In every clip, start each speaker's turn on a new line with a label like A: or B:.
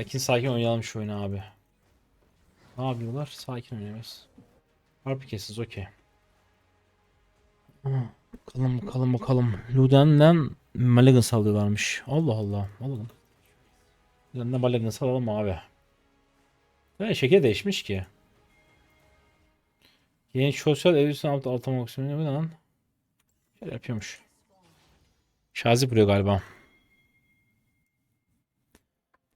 A: Sakin sakin oynayalım şu oyunu abi. Ne yapıyorlar? Sakin oynuyoruz. Harpi kesiz okey. Bakalım bakalım bakalım. Luden'den Maligan sallıyorlarmış. Allah Allah. Alalım. Luden'den Maligan salalım abi. Ne şeker değişmiş ki. Yeni sosyal evlisin alt alta maksimum ne lan? Şöyle yapıyormuş. Şazi buraya galiba.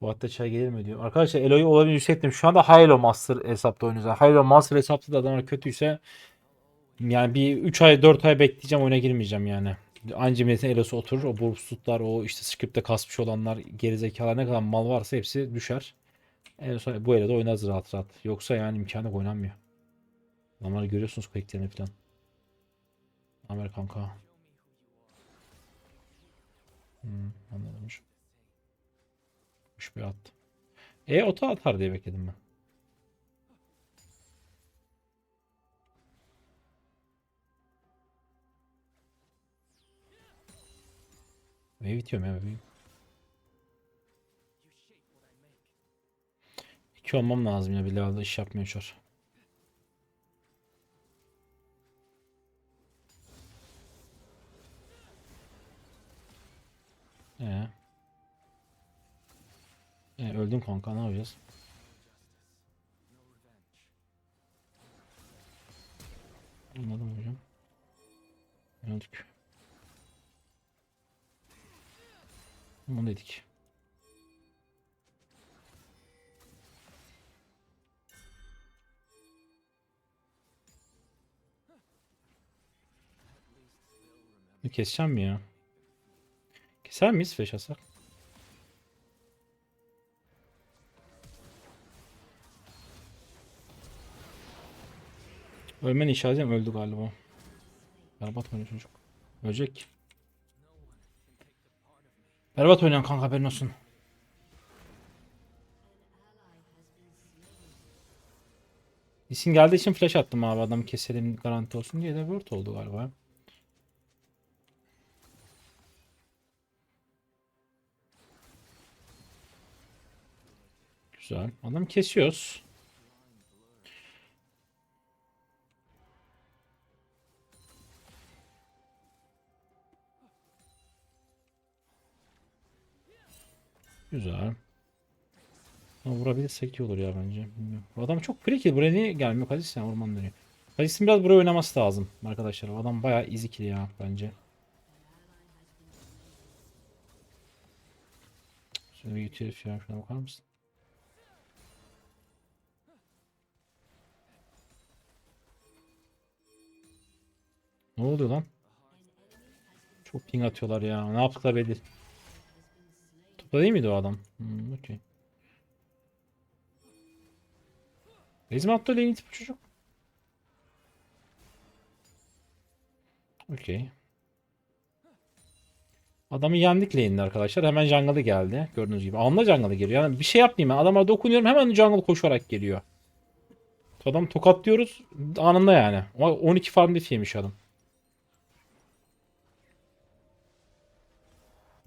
A: Hatta çay gelir mi diyor. Arkadaşlar Elo'yu olabilir yüksektim. Şu anda Halo Master hesapta oynuyoruz. Halo Master hesapta da adamlar kötüyse yani bir 3 ay 4 ay bekleyeceğim oyuna girmeyeceğim yani. Anca milletin Elo'su oturur. O Bursutlar, o işte script'te kasmış olanlar, gerizekalar ne kadar mal varsa hepsi düşer. En son bu Elo'da oynarız rahat rahat. Yoksa yani imkanı oynanmıyor. Adamları görüyorsunuz quicklerini falan. Amer kanka. Hmm, anladım. Kuş bir attı. E ota atar diye bekledim ben. Ne bitiyorum ya bebeğim. İki olmam lazım ya bir level'da iş yapmıyor çar. Kanka ne yapacağız? Anladım hocam. Öldük. Bunu dedik. Keseceğim mi ya? Keser miyiz flash asak? Ölmen işaretim öldü galiba. Berbat oynuyor çocuk. Ölecek. Berbat oynayan kanka haberin olsun. İsim geldiği için flash attım abi adam keselim garanti olsun diye de word oldu galiba. Güzel. Adam kesiyoruz. Güzel. Ama vurabilirsek iyi olur ya bence. Bilmiyorum. Adam çok free. Buraya niye gelmiyor? Kazis ya orman dönüyor. Kazis'in biraz buraya oynaması lazım arkadaşlar. Adam bayağı easy kill ya bence. Şöyle bir herif ya. Şuna bakar mısın? Ne oluyor lan? Çok ping atıyorlar ya. Ne yaptıklar belli. Topla değil miydi o adam? Hmm, okey. Bizim attı lane bu çocuk. Okey. Adamı yendik lane'de arkadaşlar. Hemen jungle'ı geldi. Gördüğünüz gibi. Anla jungle'ı geliyor. Yani bir şey yapmayayım ben. Adama dokunuyorum. Hemen jungle koşarak geliyor. Adam tokatlıyoruz. Anında yani. O 12 farm diff yemiş adam.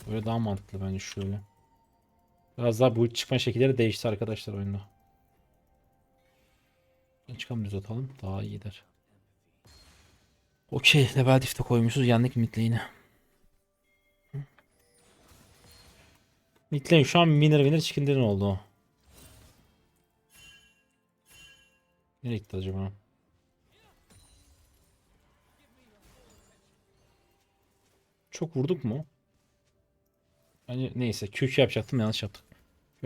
A: Böyle daha mantıklı bence şöyle. Biraz daha bu çıkma şekilleri değişti arkadaşlar oyunda. Çıkalım düz atalım. Daha iyi gider. Okey. Level diff'te koymuşuz. Yendik mid lane'i. Mid lane şu an winner winner chicken oldu. Nereye gitti acaba? Çok vurduk mu? Bence neyse Q2 yapacaktım yanlış yaptık.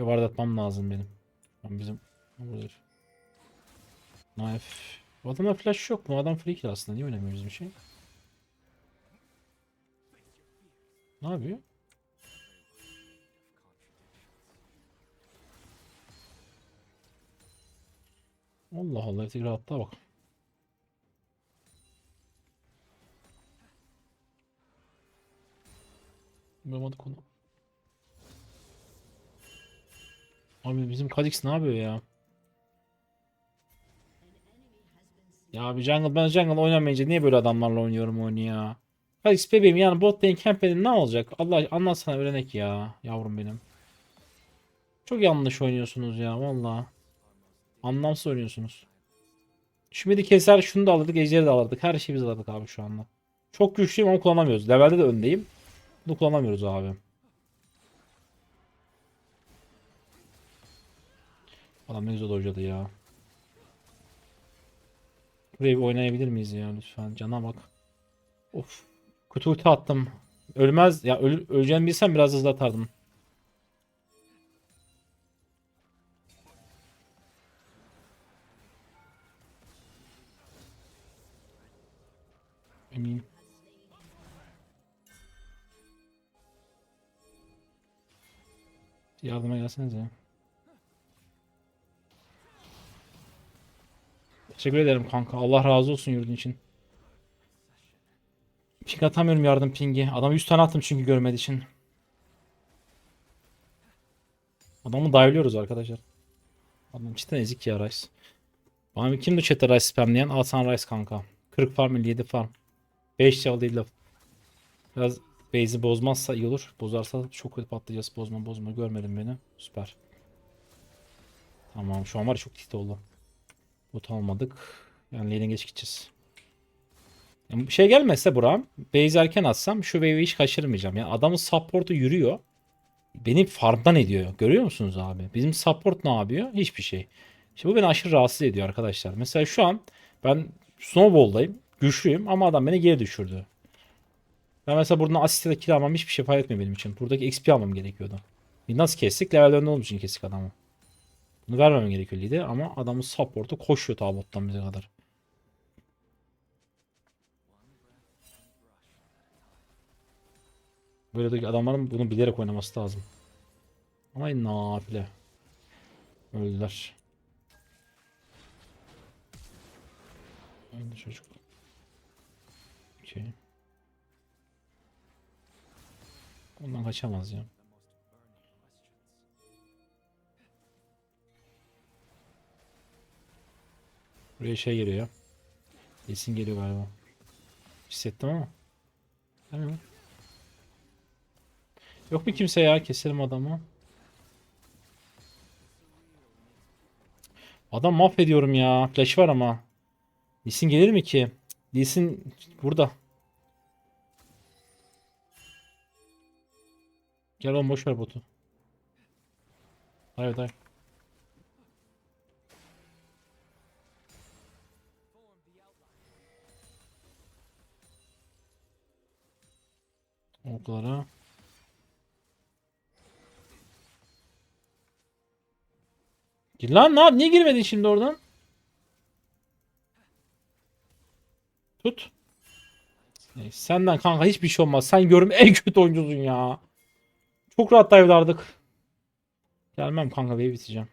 A: Bir atmam lazım benim. Bizim burada. Knife. Bu adamda flash yok mu? Adam free kill aslında. Niye oynamıyor bizim şey? Ne yapıyor? Allah Allah. Tekrar hatta bak. Bulamadık onu. Abi bizim Kha'Zix ne yapıyor ya? Ya abi jungle ben jungle oynamayınca niye böyle adamlarla oynuyorum oyunu ya? Kha'Zix bebeğim yani bot lane camp ne olacak? Allah anlatsana öğrenek ya yavrum benim. Çok yanlış oynuyorsunuz ya valla. Anlamsız oynuyorsunuz. Şimdi keser şunu da alırdık, ejderi de alırdık. Her şeyi biz alırdık abi şu anda. Çok güçlüyüm ama kullanamıyoruz. Levelde de öndeyim. Bunu kullanamıyoruz abi. Adam ne güzel hocadı ya. Buraya bir oynayabilir miyiz ya lütfen? Cana bak. Of. Kutu ulti attım. Ölmez. Ya öl öleceğini bilsem biraz hızlı atardım. Eminim. Yardıma gelsenize. Teşekkür ederim kanka. Allah razı olsun yurdun için. Ping atamıyorum yardım pingi. Adam 100 tane attım çünkü görmediği için. Adamı dive'liyoruz arkadaşlar. Adam cidden ezik ya Rice. Bana kimdi chat'te Rice spamleyen? Al sana Rice kanka. 40 farm 57 farm. 5 level değil laf. Biraz base'i bozmazsa iyi olur. Bozarsa çok kötü patlayacağız. Bozma bozma. Görmedim beni. Süper. Tamam şu an var çok tilt oldu. Bot almadık. Yani lane'e geç gideceğiz. Yani şey gelmezse Buram, base erken atsam şu wave'i hiç kaçırmayacağım. Yani adamın support'u yürüyor. Beni farmdan ediyor. Görüyor musunuz abi? Bizim support ne yapıyor? Hiçbir şey. İşte bu beni aşırı rahatsız ediyor arkadaşlar. Mesela şu an ben snowball'dayım. Güçlüyüm ama adam beni geri düşürdü. Ben mesela buradan asist ya da kill almam hiçbir şey fayda etmiyor benim için. Buradaki XP almam gerekiyordu. Nasıl kestik? Level önde olduğum için kestik adamı. Bunu vermemem gerekiyordu ama adamın support'u koşuyor ta bize kadar. Böyle de adamların bunu bilerek oynaması lazım. Ama nafile. Öldüler. Öldü çocuk. Okey. Ondan kaçamaz ya. Buraya şey geliyor ya. Esin geliyor galiba. Hissettim ama. Değil mi? Yok mu kimse ya? Keselim adamı. Adam mahvediyorum ya. Flash var ama. Lisin gelir mi ki? Lisin burada. Gel oğlum boş ver botu. Hayır hayır. Oklara. Gir Lan ne? Niye girmedin şimdi oradan? Tut. Neyse, senden kanka hiçbir şey olmaz. Sen görüm en kötü oyuncusun ya. Çok rahat dive'lardık. Gelmem kanka wave biteceğim.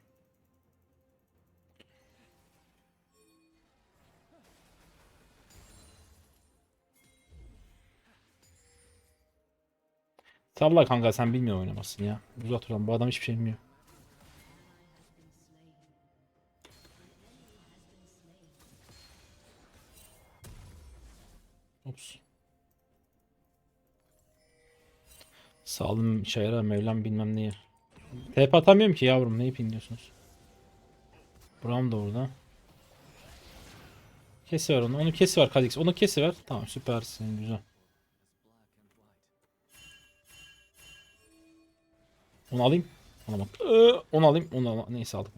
A: Salla kanka sen bilmiyor oynamasın ya. Uzat oradan bu adam hiçbir şey bilmiyor. Ops. Sağ olun şayara Mevlam bilmem neye. TP atamıyorum ki yavrum neyi pinliyorsunuz? Bram da orada. Kesiver onu. Onu kesiver Kha'Zix. Onu kesiver. Tamam süpersin güzel. Onu alayım. Bak. Ee, onu alayım. Onu al Neyse aldık.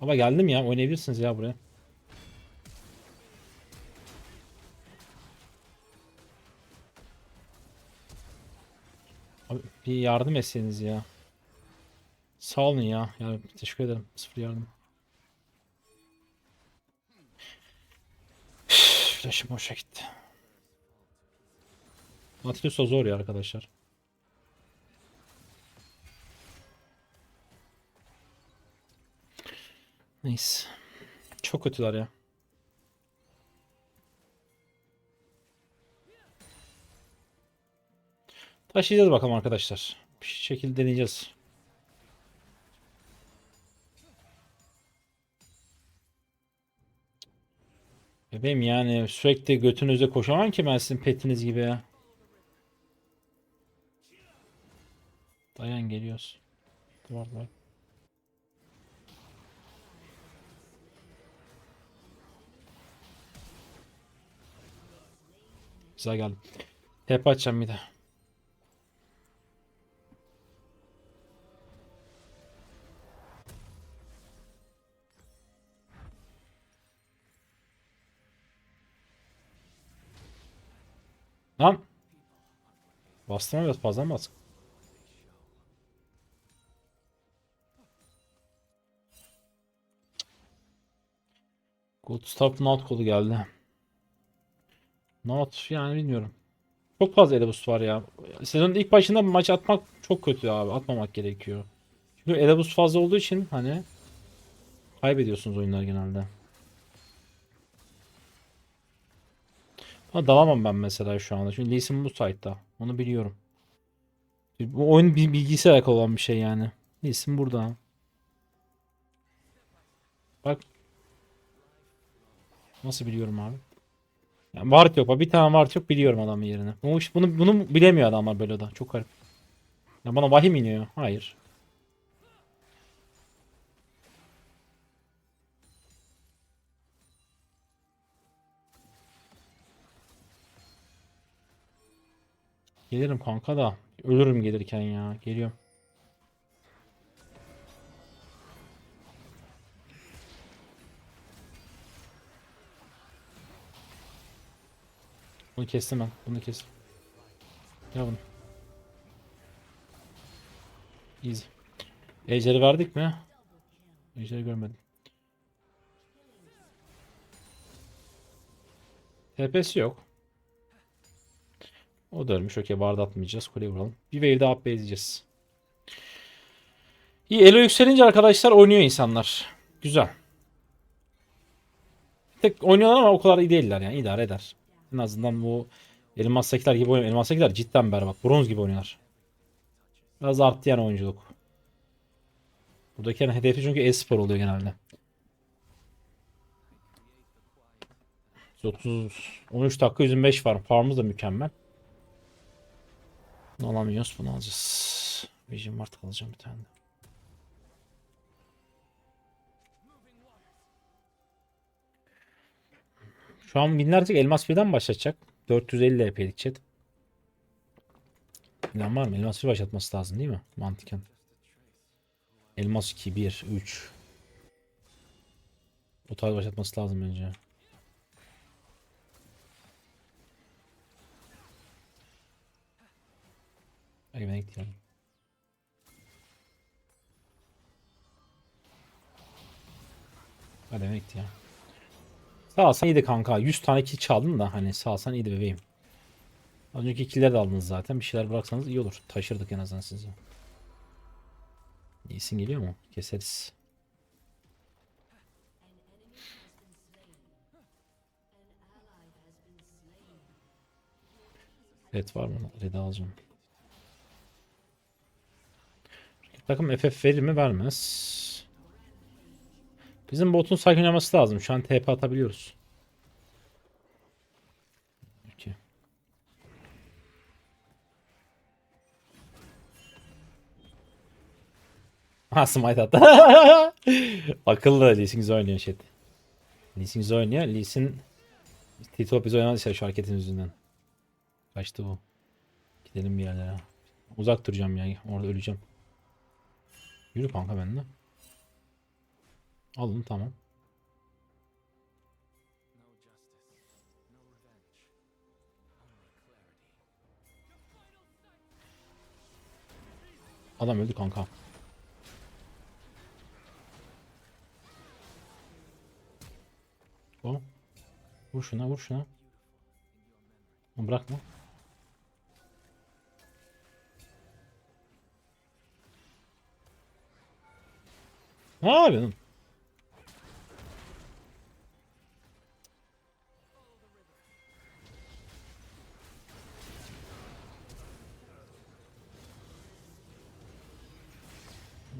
A: Ama geldim ya. Oynayabilirsiniz ya buraya. Abi bir yardım etseniz ya. Sağ olun ya. Yani teşekkür ederim. Sıfır yardım. Flash'ım boşa gitti. Nautilus da zor ya arkadaşlar. Neyse. Çok kötüler ya. Taşıyacağız bakalım arkadaşlar. Bir şekilde deneyeceğiz. Bebeğim yani sürekli götünüze koşamam ki ben sizin petiniz gibi ya. Dayan geliyoruz. Var var. Güzel geldi. Tepe açacağım bir de. Lan. Bastım biraz fazla mı bastık? Good stop not kolu geldi. Not yani bilmiyorum. Çok fazla elebus var ya. Sezonun ilk başında maç atmak çok kötü abi. Atmamak gerekiyor. Çünkü elebus fazla olduğu için hani kaybediyorsunuz oyunlar genelde. Ama dalamam ben mesela şu anda. Çünkü Lee Sin bu site'da. Onu biliyorum. Bu oyun bilgisi alakalı olan bir şey yani. Lee Sin burada. Bak. Nasıl biliyorum abi? Yani Ward yok. Bir tane Ward yok biliyorum adamın yerini. Bunu, bunu, bunu bilemiyor adamlar böyle da. Çok garip. Ya bana vahim iniyor. Hayır. Gelirim kanka da. Ölürüm gelirken ya. Geliyorum. Bunu kestim ben. Bunu kestim. Ya bunu. Easy. Ejder'i verdik mi? Ejder'i görmedim. TP'si yok. O da ölmüş. Okey barda atmayacağız. Kuleye vuralım. Bir wave daha up izleyeceğiz. İyi elo yükselince arkadaşlar oynuyor insanlar. Güzel. Tek oynuyorlar ama o kadar iyi değiller yani. idare eder. En azından bu Elmas'takiler gibi oynuyor. Elmas'takiler cidden berbat. Bronz gibi oynuyorlar. Biraz arttı yani oyunculuk. Buradaki yani hedefi çünkü e-spor oluyor genelde. 30 13 dakika 125 var. Farmımız da mükemmel. Bunu alamıyoruz. Bunu alacağız. Vision Mart alacağım bir tane. Şu an binlerce elmas birden başlatacak. 450 LP'lik chat. Plan var mı? Elmas bir başlatması lazım değil mi? Mantıken. Elmas 2, 1, 3. O tarz başlatması lazım bence. Hadi ben gidiyorum. Hadi ben gidiyorum. Sağ olsan iyiydi kanka. 100 tane kill çaldın da hani sağ olsan iyiydi bebeğim. Az önceki killleri de aldınız zaten. Bir şeyler bıraksanız iyi olur. Taşırdık en azından sizi. İyisin geliyor mu? Keseriz. Evet var mı? Red alacağım. Takım FF verir mi? Vermez. Bizim botun sakin oynaması lazım. Şu an TP atabiliyoruz. Peki. Ha smite attı. Akıllı Lee Sin güzel oynuyor chat. Lee Sin güzel oynuyor. Lee Sin Tito biz oynadı şu hareketin yüzünden. Kaçtı bu. Gidelim bir yerlere. Uzak duracağım ya. Orada öleceğim. Yürü kanka benimle. Alın tamam. Adam öldü kanka. O. Vur şuna vur şuna. Bırakma. Ne yapıyorsun?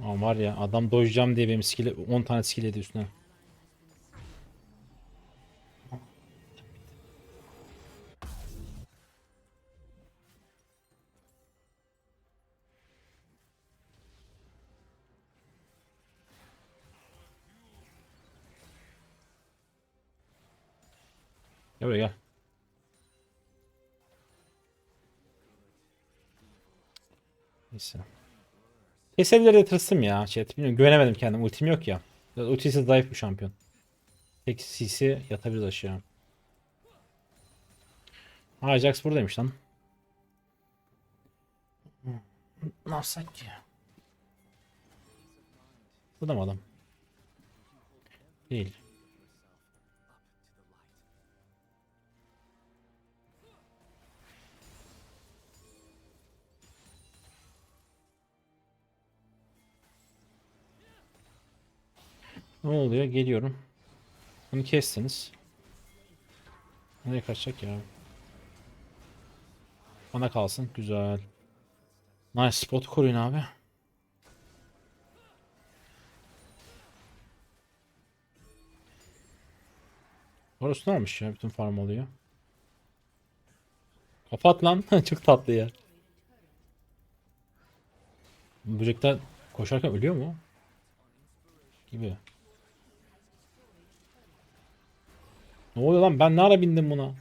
A: Ama var ya adam dojacağım diye benim skill'e 10 tane skill yedi üstüne. Gel buraya gel. Neyse. Kesebilir de tırsım ya chat. Bilmiyorum güvenemedim kendim. Ultim yok ya. Biraz ultisi zayıf bir şampiyon. Tek CC yatabilir aşağı. Ajax buradaymış lan. Ne yapsak ki? Bu da mı adam? Değil. Ne oluyor? Geliyorum. Bunu kestiniz. Nereye kaçacak ya? Bana kalsın. Güzel. Nice spot koruyun abi. Orası olmuş ya? Bütün farm oluyor. Kapat lan. Çok tatlı ya. Böcekler koşarken ölüyor mu? Gibi. Ne oluyor lan? Ben ne ara bindim buna?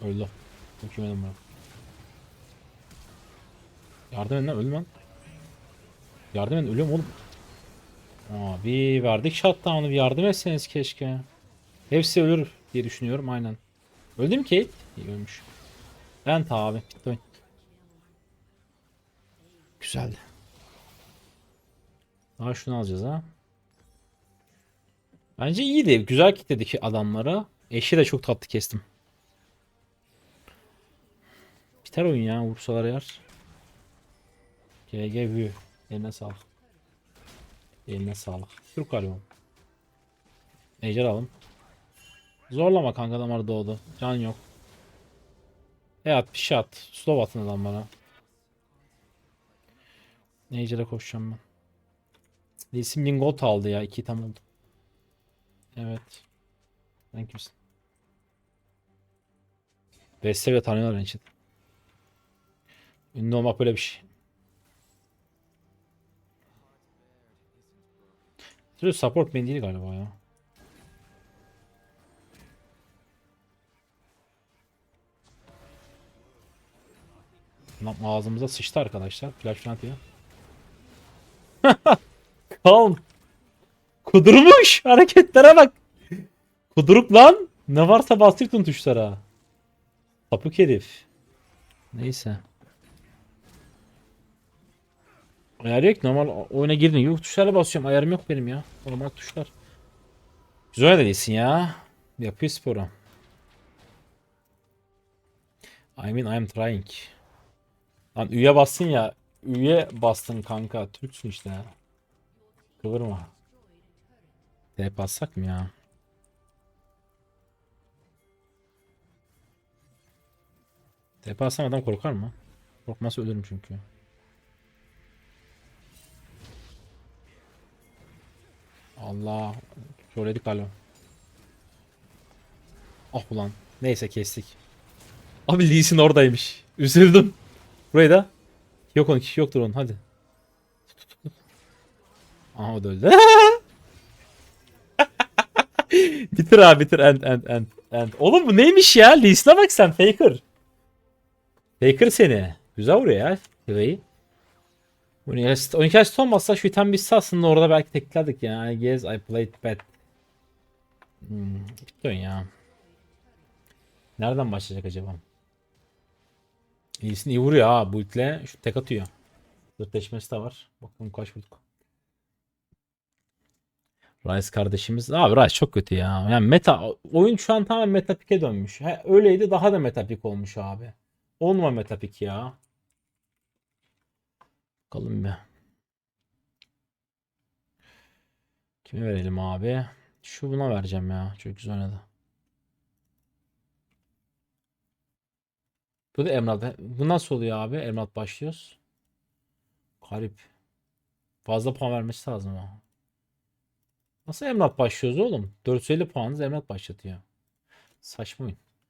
A: Öldü. Dökümedim ben. Yardım edin lan ölüm lan. Yardım edin ölüyorum oğlum. Abi verdik shutdown'u bir yardım etseniz keşke. Hepsi ölür diye düşünüyorum aynen. Öldü mü Kate? İyi ölmüş. Ben abi. Bitti oyun. Güzeldi. Daha şunu alacağız ha. Bence iyiydi. Güzel kitledik adamlara. Eşi de çok tatlı kestim. Biter oyun ya vursalar yer. GG view. Eline sağlık. Eline sağlık. Türk galiba. Ejder alın. Zorlama kanka damar doğdu. Can yok. E at bir şey at. Slow atın adam bana. Ejder'e koşacağım ben. Lisim Lingot aldı ya. İki tam oldu. Evet. Sen kimsin? Vesse'yle tanıyorlar beni için. Ünlü olmak böyle bir şey. Şöyle support main değil galiba ya. Ağzımıza sıçtı arkadaşlar. Flash falan ya. Kalm. Kudurmuş. Hareketlere bak. Kuduruk lan. Ne varsa bastırtın tuşlara. Sapık herif. Neyse. Ayar yok. Normal oyuna girdin. Yok tuşlara basıyorum. Ayarım yok benim ya. Normal tuşlar. Güzel de değilsin ya. Yapıyor sporu. I mean I'm trying. Lan üye bassın ya. Üye bastın kanka. Türksün işte. Kıvırma. Tep bassak mı ya? Tep bassam adam korkar mı? Korkmazsa ölürüm çünkü. Allah. Söyledik alo. Ah ulan. Neyse kestik. Abi Lee Sin oradaymış. Üzüldüm. Burayı da. Yok onun kişi yoktur onun hadi. Aha o da öldü. bitir abi bitir end end end end. Oğlum bu neymiş ya? Lee Sin'e bak sen Faker. Faker seni. Güzel vuruyor ya. Kıvayı. 12 12 yaş olmazsa şu item bitse aslında orada belki teklerdik ya. I guess I played bad. Hmm, bitti ya. Nereden başlayacak acaba? İyisini iyi vuruyor ha bu itle. Şu tek atıyor. Dörtleşmesi de var. Bakalım kaç vurduk. Rice kardeşimiz. Abi Rice çok kötü ya. Yani meta oyun şu an tamamen meta pike dönmüş. He, öyleydi daha da meta pik olmuş abi. Olma meta pik ya. Bakalım bir. Kime verelim abi? Şu buna vereceğim ya. Çok güzel oynadı. Bu da Emrah. Bu nasıl oluyor abi? Emrah başlıyoruz. Garip. Fazla puan vermesi lazım ama. Nasıl Emrah başlıyoruz oğlum? 450 puanınız Emrah başlatıyor. Saçma oyun.